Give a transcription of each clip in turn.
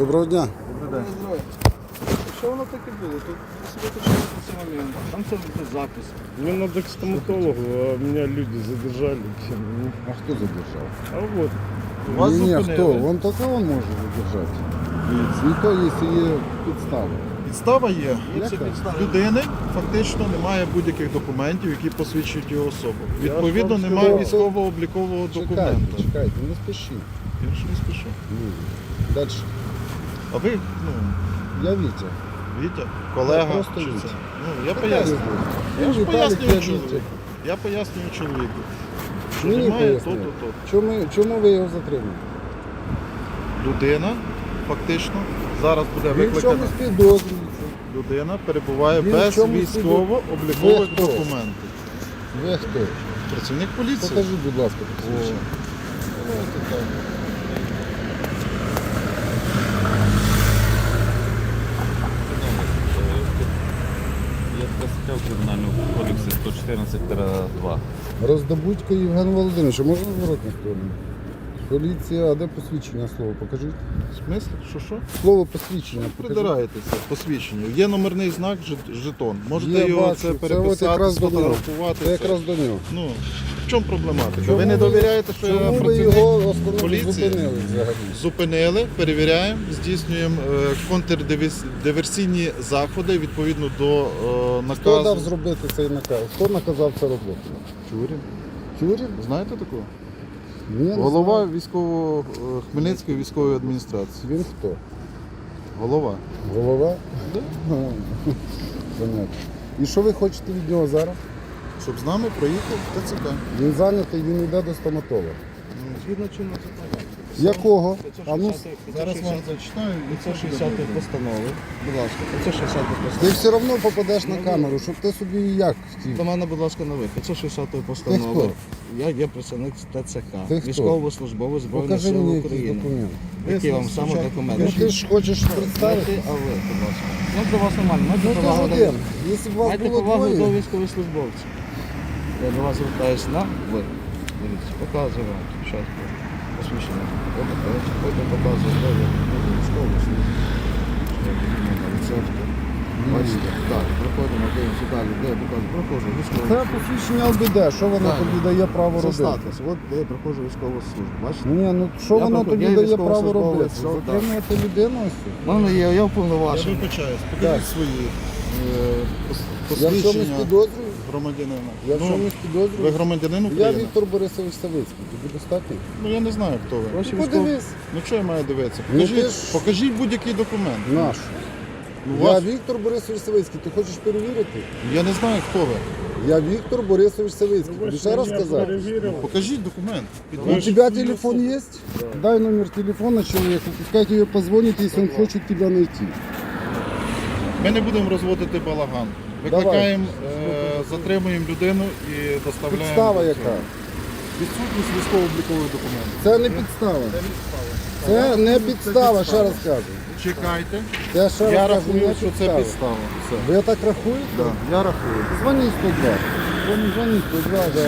Доброго дня. Добрий день. Що воно таке було? Тут почали цей момент. Там це буде запис. Мне надо к стоматологу, а меня люди задержали. Ну, А хто задержав? А вот, Вас Ні, ні, зупинили. хто? Вон тільки він може задержати. І то, якщо є підстави. Підстава є. Яка? Людини фактично немає будь-яких документів, які посвідчують його особу. Відповідно, вам немає сказав. військово-облікового Чекайте, документа. чекайте, не спішіть. Я ж не спішу. Далі. А ви, ну, Я Вітя. Вітя, колега. Я просто чи Вітя. це? Ну, я пояснюю. Я ж пояснюю чоловіку. Я пояснюю чоловіку. Що Мені немає то, пояснює. то, то. Чому, чому ви його затримали? Людина фактично зараз буде Він в викликана. чомусь підозрюється. Людина перебуває Він в без чомусь військово-облікових Ви документів. Ви хто? Працівник поліції. Покажіть, будь ласка, посвідчення. Давайте так. Є така стаття в Кримінальному кодексі 114-2. Роздобудько Євген Володимирович, можна зворотну сторону? Поліція, а де посвідчення слово? Покажіть. В смислі? Що що? Слово посвідчення. покажіть. Придираєтеся посвідчення. Є номерний знак жет- жетон. Можете Є, його бачу. це от переписати, якраз до нього. сфотографувати. Це якраз до нього. Ну, в чому проблематика? Чому ви не довіряєте, що я чому ви працівник його остановили, поліції? зупинили взагалі? Зупинили, перевіряємо, здійснюємо е, контрдиверсійні заходи відповідно до е, Хто дав зробити цей наказ? Хто наказав це робити? Тюрін. Тюрін? Знаєте такого? Не Голова знаю. військово е, Хмельницької військової адміністрації. Він хто? Голова. Голова? Да. Понятно. І що ви хочете від нього зараз? Щоб з нами проїхав ТЦК. Він зайнятий, він йде до стоматолога. Згідно чинного закону. Якого? А ну, Зараз вам зачитаю. і це 560 постанови. Будь ласка, 560 ти постанови. все одно попадеш на камеру, щоб ти собі як хотів. До мене, будь ласка, на ви. 560 Ти постанови. Я є представник ТЦК. Ти хто? Військовослужбовець Збройних Покажи сил мені якийсь України. документ. Які вам саме Ну документи? ти ж хочеш представити? а ви, будь ласка. Ну, до вас нормально. Майте Ну ти ж повагу до один. Якщо б вас Майте було повагу до двоє, військовослужбовців. Я до вас звертаюся на ви. Дивіться, показую вам посвідчення. Ото, коротше, Потім показую, де ви будете військову службу. Рецепти. Бачите? Так, проходимо, дивимося далі. Де я показую? Проходжу військову це посвідчення ЛБД, що воно тобі дає право Це робити? статус. От де я проходжу військову службу. Бачите? Ні, ну що Я воно проход- тобі я дає право військовослужбовець, робити? що, так. Затримувати людину ось? У мене є, я Я уповноважений. вибачаюсь. Покажіть свої е, пос- Я в чомусь посвідчення підозрюю? Громадянина. Я в Ну, ви підозрюю? громадянин Я України? Віктор Борисович Савицький, тобі достатньо? Ну я не знаю, хто ви. Ваші Ну, Подивись, Ну що я маю дивитися? Ну, Покажіть, ти ж- покажіть будь-який документ. наш. Ну, Я вас... Віктор Борисович Савицький, ти хочеш перевірити? Я не знаю, хто ви. Я Віктор Борисович Савицький, тобі ще раз сказати? Покажіть документ. У Підтверджуйте. тебя телефон есть? Дай номер телефона человеку, пускай тебе позвонит, если он хочет тебя найти. Ми не будемо розводити балаган. Викликаємо, е, затримуємо людину і доставляємо. Підстава до яка? Відсутність військово-облікових документів. Це не підстава. Це не підстава, ще раз кажу. Чекайте. Це ще Я раз кажу, рахую, що це підстава. підстава. Все. Ви так рахуєте? Да, я рахую. Дзвони 102. Дзвони, дзвони 102, да.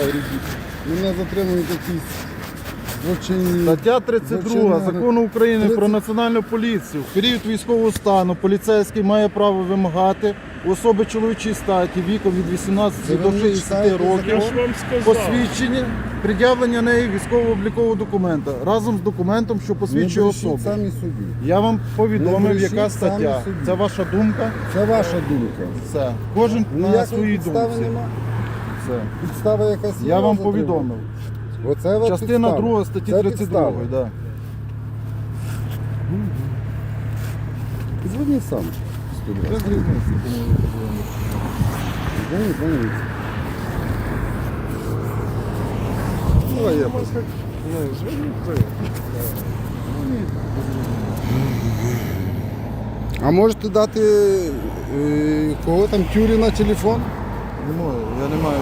Мене затримують якісь злочинні. Стаття 32 Злочинна- закону України 30. про національну поліцію. В період військового стану поліцейський має право вимагати особи чоловічої статі віком від 18 до 60 років. Посвідчення, пред'явлення неї військово-облікового документа разом з документом, що посвідчує особу. самі собі. Я вам повідомив, брешіть яка самі стаття. собі. Це ваша думка. Це ваша думка. Все. Кожен на Ніякої своїй підстави думці. нема. Все. Підстава якась є. Я вам затримання? повідомив. Оце от Частина підстава. 2 статті Це 32. підстава. Да. Сам. Без різниці, кому ви подзвоните. Дзвони, дзвони. Давай я просто. Ну. А можете дати е, кого там тюрі на телефон? Не можу, я не маю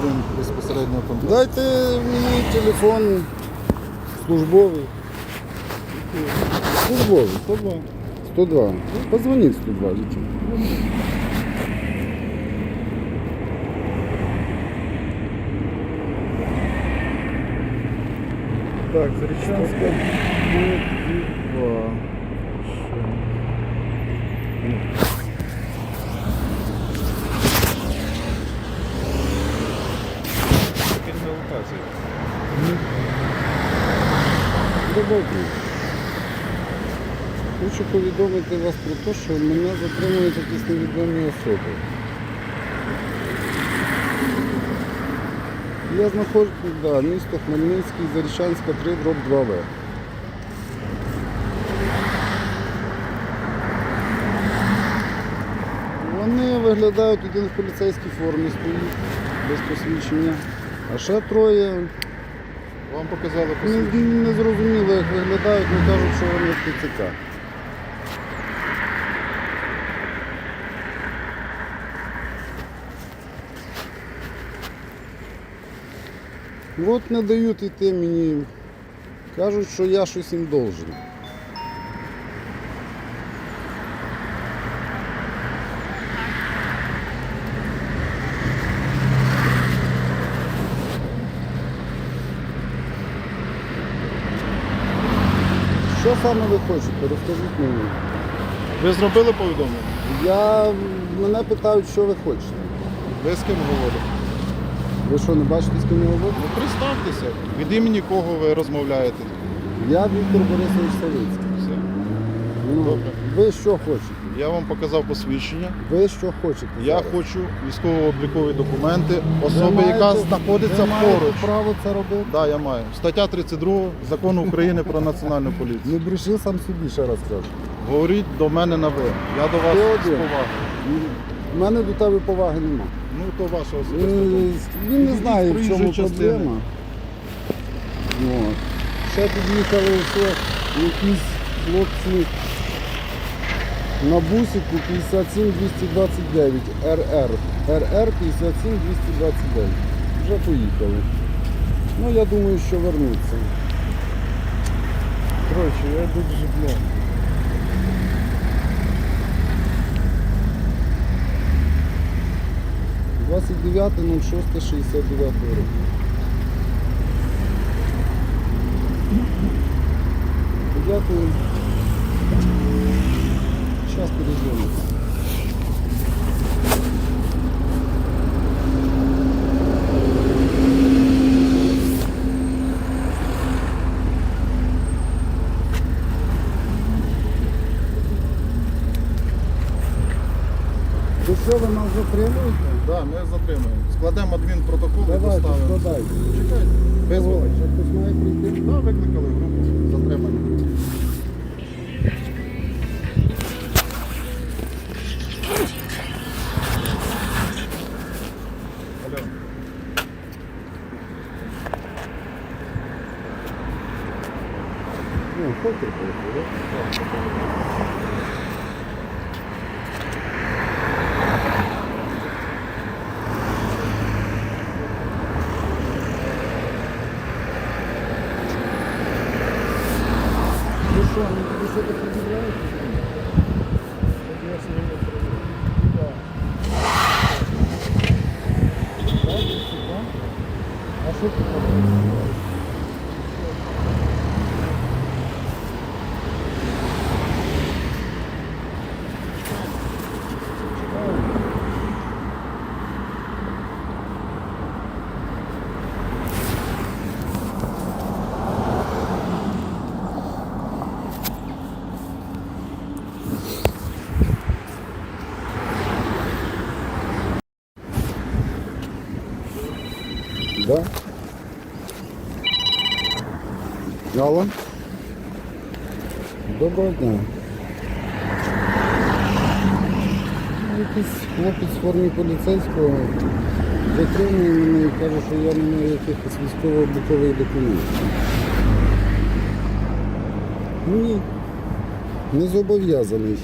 з ним безпосереднього контакту. Дайте мені телефон службовий. Службовий, 102. 102. Ну, позвони в 102, зачем? Так, Заречанская 2. Теперь на указе. Добавки. Хочу повідомити вас про те, що мене затримують якісь невідомі особи. Я знаходжусь, да, місто Хмельницький, Зарічанська 3, дроб 2В. Вони виглядають один в поліцейській формі стоїть, без посвідчення. А ще троє Вам показали не, посвідчення. не зрозуміло, як виглядають, але кажуть, що вони з ТЦК. От не дають йти мені. Кажуть, що я щось їм должен. Що саме ви хочете? Розкажіть мені. Ви зробили повідомлення? Я, мене питають, що ви хочете. Ви з ким говорите? Ви що, не бачите, з ким я говорю? Ну представтеся, від імені кого ви розмовляєте. Я Віктор Борисович Савицький. Все. Ну, Добре. ви що хочете? Я вам показав посвідчення. Ви що хочете? Я зараз? хочу військово-облікові документи Ви особи, яка знаходиться ви маєте поруч. право це робити? Так, я маю. Стаття 32 закону України про національну поліцію. Не бреши сам собі, ще раз кажу. Говоріть до мене на ви. Я до вас Ти з один. повагою. У мене до тебе поваги нема. Ну то ваша Е, особиста. думка. Він не знає, в проїжджої чому частини. проблема. От. Ще під'їхали все, якісь хлопці на бусику 57 229 РР. РР 57 229. Вже поїхали. Ну, я думаю, що вернуться. Коротше, я йду в 29.06.69 року. Дякую. Зараз перезвоню. Ви що, ви нас затримуєте? Ми затримуємо. Складемо адмінпротокол і Давайте, доставимо. складайте. Чекайте. Має прийти? Да, викликали Да? Алло? Доброго дня. Якийсь хлопець в формі поліцейського затримує мене і каже, що я не маю якихось військово-облікових документів. Ні. Не зобов'язаний.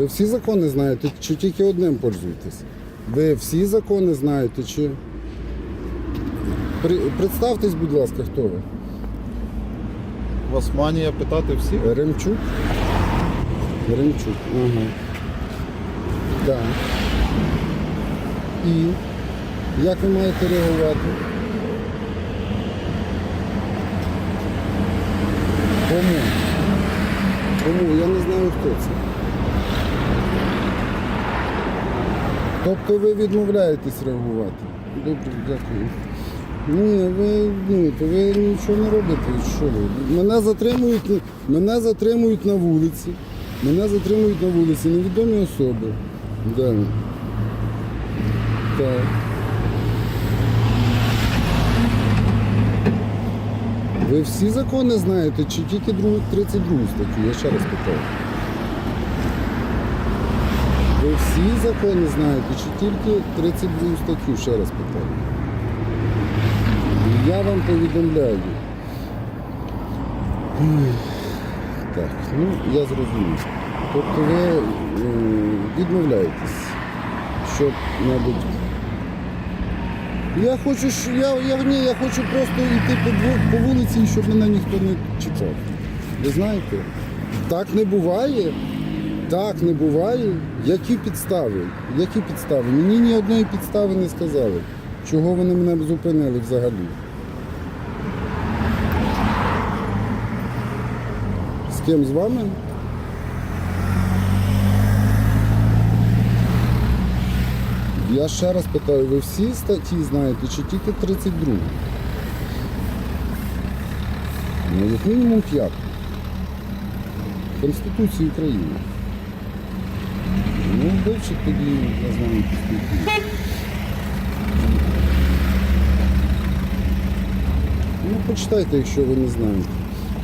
Ви всі закони знаєте, чи тільки одним пользуєтесь? Ви всі закони знаєте, чи. При... Представтесь, будь ласка, хто ви? У вас манія питати всіх? Ремчук? Ремчук, ага. Так. І як ви маєте реагувати? Кому? Кому? Я не знаю, хто це. Тобто ви відмовляєтесь реагувати? Добре, дякую. Ні, ви, ні, то ви нічого не робите. Що ви? Мене затримують, мене затримують на вулиці. Мене затримують на вулиці невідомі особи. Да. Так. Ви всі закони знаєте, чи тільки 32 статтю? Я ще раз питаю. Всі закони знаєте, чи тільки 32 статтю, ще раз питаю. Я вам повідомляю. Так, ну я зрозумів. Тобто ви е, відмовляєтесь, щоб, мабуть. Я хочу, я, я, ні, я хочу просто йти по, по вулиці, щоб мене ніхто не чіпав. Ви знаєте, так не буває. Так не буває. Які підстави? Які підстави? Мені ні одної підстави не сказали. Чого вони мене зупинили взагалі? З ким з вами? Я ще раз питаю, ви всі статті знаєте, чи тільки 32? Ну, як мінімум п'яту. Конституції України. Ну, вивчить тоді, я з вами поспілкуюся. Ну, почитайте, якщо ви не знаєте.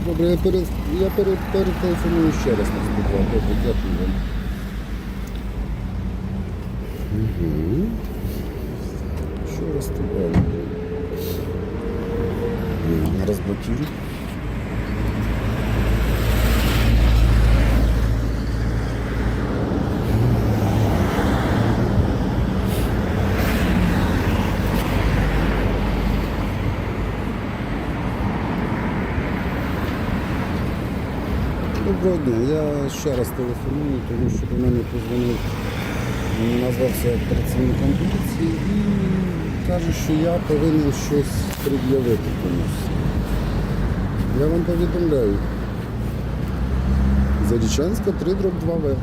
Добре, я, пере, я пере, перетелефоную ще раз на 102. Добре, дякую вам. Угу. Що раз тебе? Розблокируй. Ще раз телефоную, тому що до мене позвонив, назвався працівником поліції і каже, що я повинен щось пред'явити комусь. Я вам повідомляю. Зарічанська 3 дроб 2В.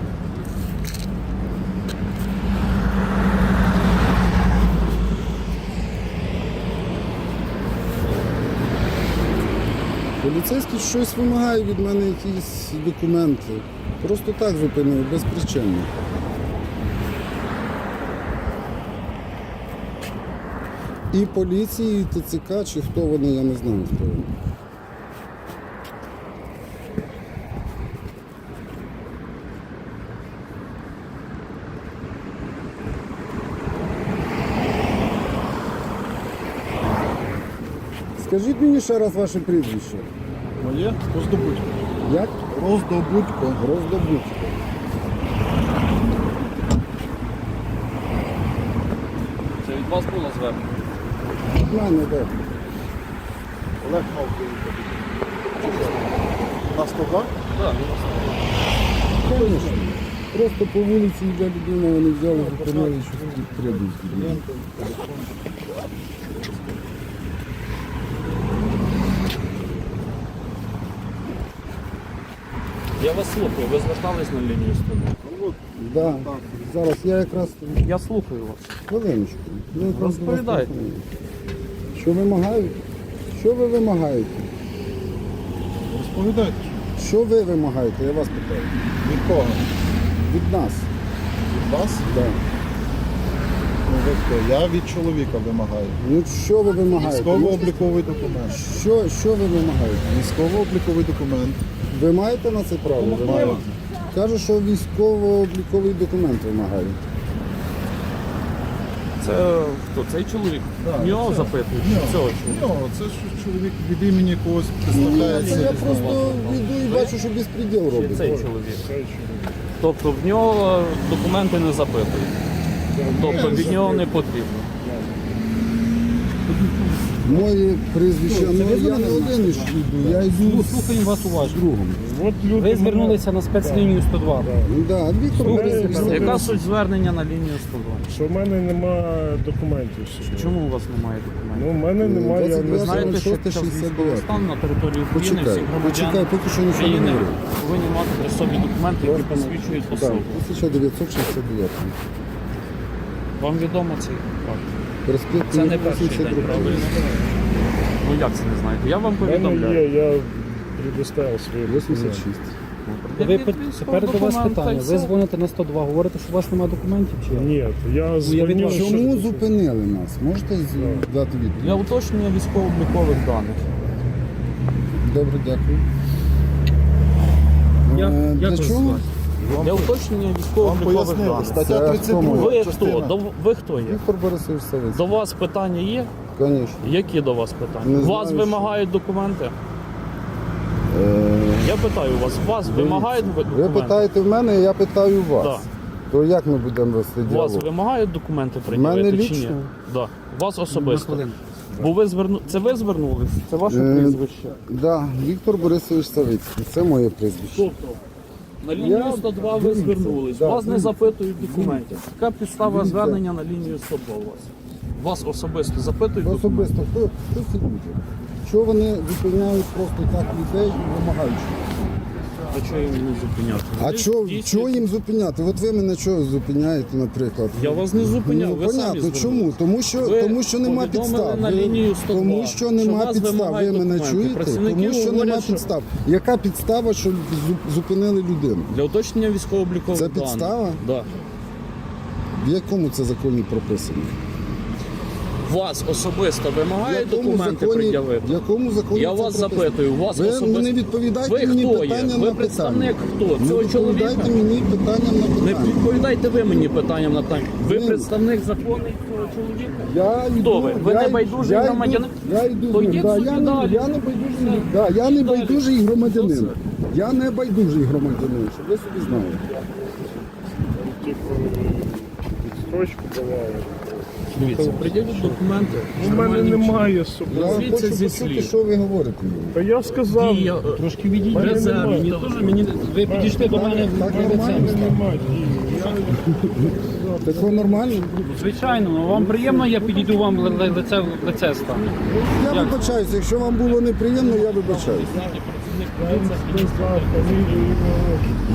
Поліцейський щось вимагає від мене якісь документи. Просто так зупинив, без причини. І поліції, і ТЦК, чи хто вони, я не знаю, хто вони. Скажіть мені ще раз ваше прізвище. Моє роздобудько. Як? Роздобудько. Роздобутько. Це від вас було звернення? В мене, де? Олег мав. На 102? Так, Конечно. Просто по вулиці йде людина, вони взяли, зупинили, що тут требують. Я вас слухаю, ви звертались на лінію 102? Да. Зараз я якраз Я слухаю вас. хвилиночку. Я якраз до вас Розповідайте. телефоную. Що вимагають? Що ви вимагаєте? Розповідайте. Що ви вимагаєте? Я вас питаю. Від кого? Від нас. Від вас? Да. Ну, ви хто? Я від чоловіка вимагаю. Ну що ви вимагаєте? Військово-обліковий документ. Що, що ви вимагаєте? Військово-обліковий документ. Ви маєте на це право? Ви маєте. Кажу, що військово-обліковий документ вимагає. Це хто? Цей чоловік? Да, В нього це- запитують? Ні, Цього чоловіка? Нього, це ж чоловік від імені когось Ні, представляється. я просто йду і бачу, що безпреділ Чи робить. цей чоловік? Тобто в нього документи не запитують. Тобто від нього не потрібно. Моє прізвище, ну я не один йду, я йду Слухаємо вас з уважно. другом. От люди Ви звернулися на спецлінію 102. Ну, Да, Віктор Слухайте, Борисович, Яка суть звернення на лінію 102? що в мене немає документів. собі. Чому у вас немає документів? Ну, в мене немає. я Ви не знаю. знаєте, що 26, під час 69. військового на території України Почекай, всі почекай, громадяни поки що нічого не України говорю. повинні мати при собі документи, які посвідчують Так, особу. 1969. Вам відомо цей факт? Проспект Це не перший день, 82. правильно? Ну як це не знаєте? Я вам У мене повідомляю. є, я предоставив свої 86. Ви, пи- тепер до вас питання. Ви дзвоните на 102, говорите, що у вас немає документів чи як? Ні, я що- Чому зупинили нас? Можете з- дати відповідь? Для уточнення військово-облікових даних. Добре, дякую. Як- Е, Для чого? Звати? Для уточнення Вам пояснили, даних. стаття Це 32. Ви хто? До- Ви хто є? Віктор Борисович Савицький. До вас питання є? Звісно. Які до вас питання? Не вас знаю, вимагають документи? Е, Я питаю вас, вас вимагають ви- Ви документи? питаєте в мене, я питаю вас. Да. То як ми будемо вести Вас вимагають документи мене прийняти чи ні? лічно? Да. Вас особисто. Бо ви зверну... Це ви звернулись? Це ваше Е, прізвище? Да, Віктор Борисович Савицький. Це моє прізвище. Тобто на лінію Я- 102 ви звернулись, Да, вас не дивіться. запитують документів. Яка підстава Дивіться. звернення на лінію 102 у вас? Вас особисто запитують документи? Особисто хто, хто ці люди? Чого вони зупиняють просто так людей і вимагають? А чого їм не зупиняти? А Ви чого чого їм зупиняти? От ви мене чого зупиняєте, наприклад? Я вас не зупиняв, Ну, ви понятно, звернулись. чому? Тому що, Ви тому що нема підстав. на лінію 102, тому що що нема вас підстав. Ви мене чуєте? Тому що нема що- підстав. Яка підстава, що зупинили людину? Для уточнення військово-облікових Це даних. підстава? Да. В якому це законі прописано? Вас особисто В вимагають якому документи законі, пред'явити? якому законі Я це вас прописано? запитую, вас Ви особисто... не відповідайте Ви мені хто є? питання Ви на представник питання. хто? Не Цього чоловіка? відповідайте мені питанням на Не питання. відповідайте ви мені питанням на питання. Ви Ні. представник законний цього чоловіка? Я йду, Хто ви? Ви я, не байдужий я громадянин? Йду, я йду, То йдіть да, собі я, далі. не, я не байдужий, да, я не байдужий громадянин. Я не байдужий громадянин, щоб ви собі знали. Типу, відстрочку давали. Дивіться, приділіть документи. У мене немає з Я собою. Звідси хочу зі почути, слів. що ви говорите. Та я сказав, Дія, Трошки відійдіть. Мене Це немає. Мені теж мені ви підійшли до мене Так в нормально? лице. немає дії. Я Такого нормально? Звичайно, ну, вам приємно, я підійду вам ли- ли- лице в лице стану. Я вибачаюся. Якщо вам було неприємно, я вибачаюся.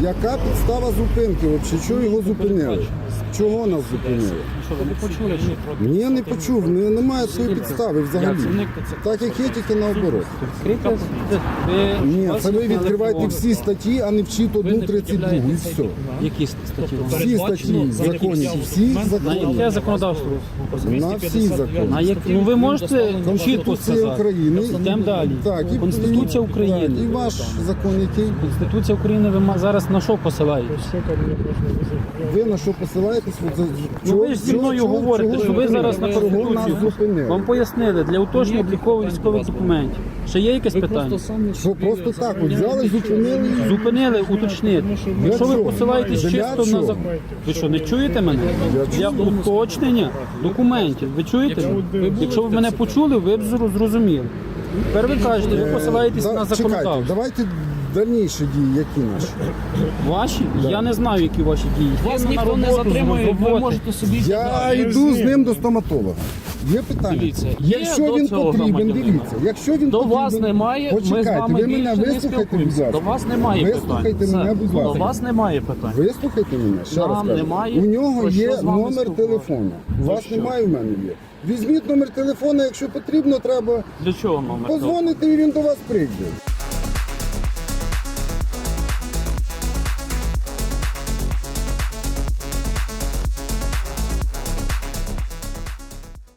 Яка підстава зупинки? Взагалі, чого його зупинили? Чого нас зупинили? Що ви не почули? Ні, я не почув, не, немає цієї підстави взагалі. Так як є, тільки наоборот. Ви, Ні, це ви відкриваєте всі статті, а не вчіть одну 32 і все. Які статті? Всі статті в законі, всі На закони. яке законодавство? На всі закони. На як... Ну ви можете чітко Конституція сказати. України. Йдемо далі. Так, і Конституція України. так, І ваш закон, який Конституція України ви зараз на що посилаєтесь? Ви на що посилаєтесь? Ну ви ж зі мною чого- говорите, чого що ви зараз на Конституцію. Вам пояснили, для уточнення облікових військових документів. Ще є якесь ви питання? просто Що просто так, от взяли, зупинили. і- Зупинили, уточнити. Якщо ви чого? посилаєтесь Для чисто на чого? закон. Ви що, не чуєте мене? Для уточнення документів. Ви чуєте? мене? Якщо ви мене почули, ви б зро- зрозуміли. Тепер ви кажете, ви посилаєтесь на Чекайте, законодавство. давайте дальніші дії, які наші. Ваші? Я не знаю, які ваші дії. Вас на ніхто не роботу, з затримує, ви роботи. можете собі Я я йду з ним до стоматолога. Є питання. Дивіться, є якщо до він цього потрібен, громадянина. дивіться. Якщо він До потрібен, вас немає, ми з Почекайте, вами ви мене більше не вислухайте, будь спілкуємося. ласка. До вас немає Вислухайте питань. мене, Все. будь ласка. До вас немає питань. Вислухайте мене, ще Нам раз кажу. немає У нього про що є з вами номер спілкуватися. телефону. У вас що? немає, у мене є. Візьміть номер телефону, якщо потрібно, треба Для чого номер? телефону? позвонити і він до вас прийде.